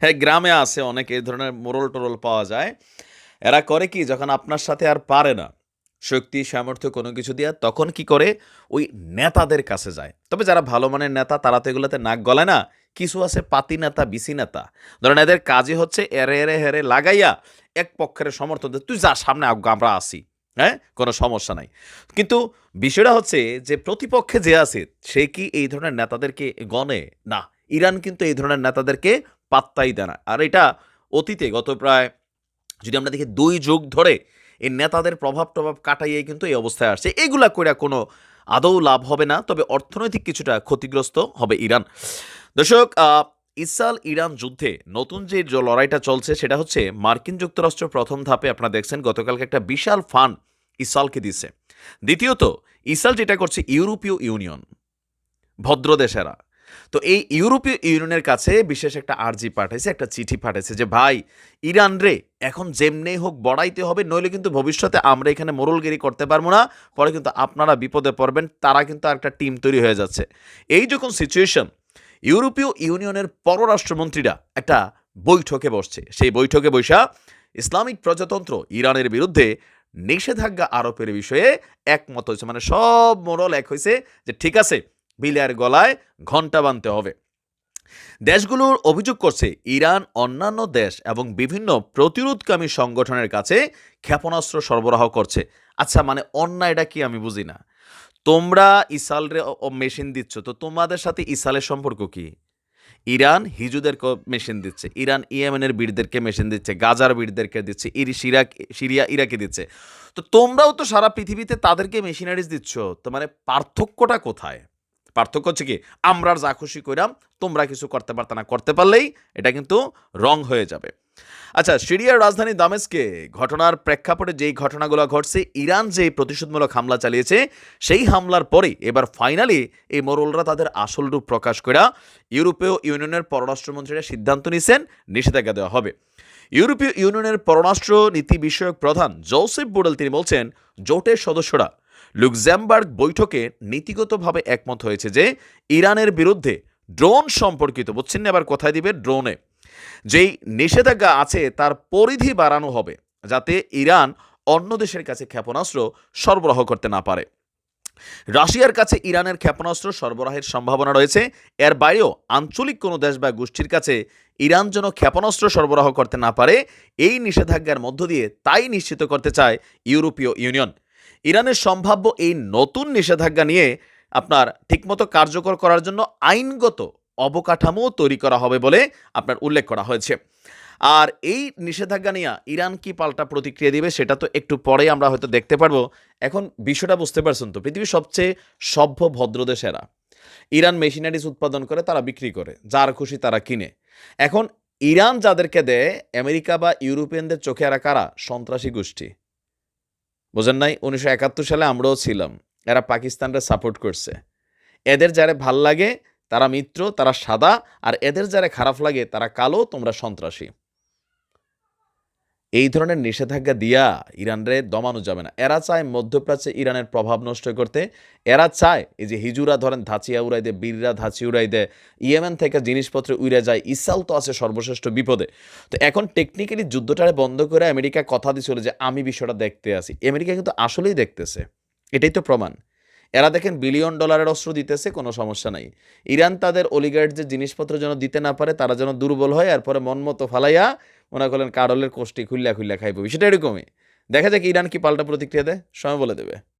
হ্যাঁ গ্রামে আছে অনেক, এই ধরনের মোরল টোরল পাওয়া যায়। এরা করে কি, যখন আপনার সাথে আর পারে না, শক্তি, সামর্থ্য কোনো কিছু দিয়ে, তখন কি করে? ওই নেতাদের কাছে যায়। তবে যারা ভালো মানের নেতা, তারা তো এগুলোতে নাক গলায় না। কিছু আছে পাতি নেতা, বিসি নেতা। ধরেন এদের কাজই হচ্ছে এরে এরে হেরে লাগাইয়া এক পক্ষের সমর্থন তুই যা, সামনে আমরা আসি। হ্যাঁ? কোনো সমস্যা নাই। কিন্তু বিষয়টা হচ্ছে যে, প্রতিপক্ষে যে আছে, সে কি এই ধরনের নেতাদেরকে গণে? না। ইরান কিন্তু এই ধরনের নেতাদেরকে পাত্তাই দেয় না। আর এটা অতীতে গত প্রায়, যদি আমরা দেখি দুই যুগ ধরে এই নেতাদের প্রভাব টভাব কাটাইয়ে কিন্তু এই অবস্থায় আসছে। এগুলা করে কোনো আদৌ লাভ হবে না, তবে অর্থনৈতিক কিছুটা ক্ষতিগ্রস্ত হবে ইরান। দর্শক ইসরায়েল ইরান যুদ্ধে নতুন যে লড়াইটা চলছে সেটা হচ্ছে মার্কিন যুক্তরাষ্ট্র প্রথম ধাপে আপনারা দেখছেন, গতকালকে একটা বিশাল ফান্ড ইসরায়েলকে দিচ্ছে। দ্বিতীয়ত, ইসরায়েল যেটা করছে ইউরোপীয় ইউনিয়ন ভদ্র দেশেরা তো এই ইউরোপীয় ইউনিয়নের কাছে বিশেষ একটা আর্জি পাঠাইছে, একটা চিঠি পাঠাইছে যে, ভাই, ইরান রে, এখন যেমনেই হোক বড়াইতে হবে, নইলে কিন্তু ভবিষ্যতে আমরা এখানে মোরলগিরি করতে পারব না, পরে কিন্তু আপনারা বিপদে পড়বেন, তারা কিন্তু একটা টিম তৈরি হয়ে যাচ্ছে। এই যখন সিচুয়েশন ইউরোপীয় ইউনিয়নের পররাষ্ট্রমন্ত্রীরা একটা বৈঠকে বসছে। সেই বৈঠকে বৈশা ইসলামিক প্রজাতন্ত্র ইরানের বিরুদ্ধে নিষেধাজ্ঞা আরোপের বিষয়ে একমত হয়েছে। মানে সব মোরল এক হয়েছে যে, ঠিক আছে বিলিয়ার গলায় ঘণ্টা বানতে হবে। দেশগুলোর অভিযোগ করছে, ইরান অন্যান্য দেশ এবং বিভিন্ন প্রতিরোধকামী সংগঠনের কাছে ক্ষেপণাস্ত্র সরবরাহ করছে। আচ্ছা মানে অন্যায়টা কি আমি বুঝি না। তোমরা ইসালরে মেশিন দিচ্ছ, তো তোমাদের সাথে ইসালের সম্পর্ক কি? ইরান হিজুদের মেশিন দিচ্ছে, ইরান ইয়েমেনের বীরদেরকে মেশিন দিচ্ছে, গাজার বীরদেরকে দিচ্ছে, ইর সিরাক, সিরিয়া, ইরাকে দিচ্ছে। তো তোমরাও তো সারা পৃথিবীতে তাদেরকে মেশিনারিজ দিচ্ছ, তো মানে পার্থক্যটা কোথায়? পার্থক্য হচ্ছে কি আমরা যা খুশি কইরাম, তোমরা কিছু করতে পারতে না, করতে পারলেই এটা কিন্তু রং হয়ে যাবে। আচ্ছা সিরিয়ার রাজধানী দামেস্কে ঘটনার প্রেক্ষাপটে যেই ঘটনাগুলো ঘটছে, ইরান যে প্রতিশোধমূলক হামলা চালিয়েছে, সেই হামলার পরে এবার ফাইনালি এই মোরলরা তাদের আসল রূপ প্রকাশ করা ইউরোপীয় ইউনিয়নের পররাষ্ট্রমন্ত্রীরা সিদ্ধান্ত নিয়েছেন নিষেধাজ্ঞা দেওয়া হবে। ইউরোপীয় ইউনিয়নের পররাষ্ট্র নীতি বিষয়ক প্রধান জোসেফ বুডেল তিনি বলছেন, জোটের সদস্যরা লুক্সেমবার্গ বৈঠকে নীতিগতভাবে একমত হয়েছে যে ইরানের বিরুদ্ধে ড্রোন সম্পর্কিত, বুঝছেন না এবার কোথায় দিবে? ড্রোনে। যেই নিষেধাজ্ঞা আছে, তার পরিধি বাড়ানো হবে যাতে ইরান অন্য দেশের কাছে ক্ষেপণাস্ত্র সরবরাহ করতে না পারে। রাশিয়ার কাছে ইরানের ক্ষেপণাস্ত্র সরবরাহের সম্ভাবনা রয়েছে। এর বাইরেও আঞ্চলিক কোনো দেশ বা গোষ্ঠীর কাছে ইরান যেন ক্ষেপণাস্ত্র সরবরাহ করতে না পারে, এই নিষেধাজ্ঞার মধ্য দিয়ে তাই নিশ্চিত করতে চায় ইউরোপীয় ইউনিয়ন। ইরানের সম্ভাব্য এই নতুন নিষেধাজ্ঞা নিয়ে আপনার ঠিকমতো কার্যকর করার জন্য আইনগত অবকাঠামো তৈরি করা হবে বলে আপনার উল্লেখ করা হয়েছে। আর এই নিষেধাজ্ঞা নিয়ে ইরান কি পাল্টা প্রতিক্রিয়া দিবে সেটা তো একটু পরে আমরা হয়তো দেখতে পারব। এখন বিষয়টা বুঝতে পারছেন তো, পৃথিবীর সবচেয়ে সভ্য ভদ্র দেশেরা ইরান মেশিনারিজ উৎপাদন করে, তারা বিক্রি করে, যার খুশি তারা কিনে। এখন ইরান যাদেরকে দেয়, আমেরিকা বা ইউরোপিয়ানদের চোখে এরা কারা? সন্ত্রাসী গোষ্ঠী। বোঝেন নাই উনিশশো একাত্তর সালে আমরাও ছিলাম। এরা পাকিস্তানরা সাপোর্ট করছে। এদের যারা ভালো লাগে, তারা মিত্র, তারা সাদা, আর এদের যারা খারাপ লাগে, তারা কালো, তোমরা সন্ত্রাসী। এই ধরনের নিষেধাজ্ঞা দিয়া ইরানরে দমানো যাবে না। এরা চায় মধ্যপ্রাচ্যে ইরানের প্রভাব নষ্ট করতে। এরা চায় এই যে হিজুরা ধরেন ধাঁচিয়া উড়াই দেয়, বীররা ধাচি উড়াই দেয়, ইয়েমেন থেকে জিনিসপত্র উড়ে যায় ইসাল তো আছে সর্বশ্রেষ্ঠ বিপদে। তো এখন টেকনিক্যালি যুদ্ধটারে বন্ধ করে আমেরিকা কথা দিছিল যে আমি বিষয়টা দেখতে আসি আমেরিকা কিন্তু আসলেই দেখতেছে। এটাই তো প্রমাণ। এরা দেখেন বিলিয়ন ডলারের অস্ত্র দিতেছে, কোনো সমস্যা নাই। ইরান তাদের অলিগার্ড যে জিনিসপত্র যেন দিতে না পারে, তারা যেন দুর্বল হয়, এরপরে মন মতো ফালাইয়া মনে করলেন কারলের কোষ্টি খুল্লা খুল্লা খাইব সেটা এরকমই। দেখা যাক ইরান কি পাল্টা প্রতিক্রিয়া দেয়, সময় বলে দেবে।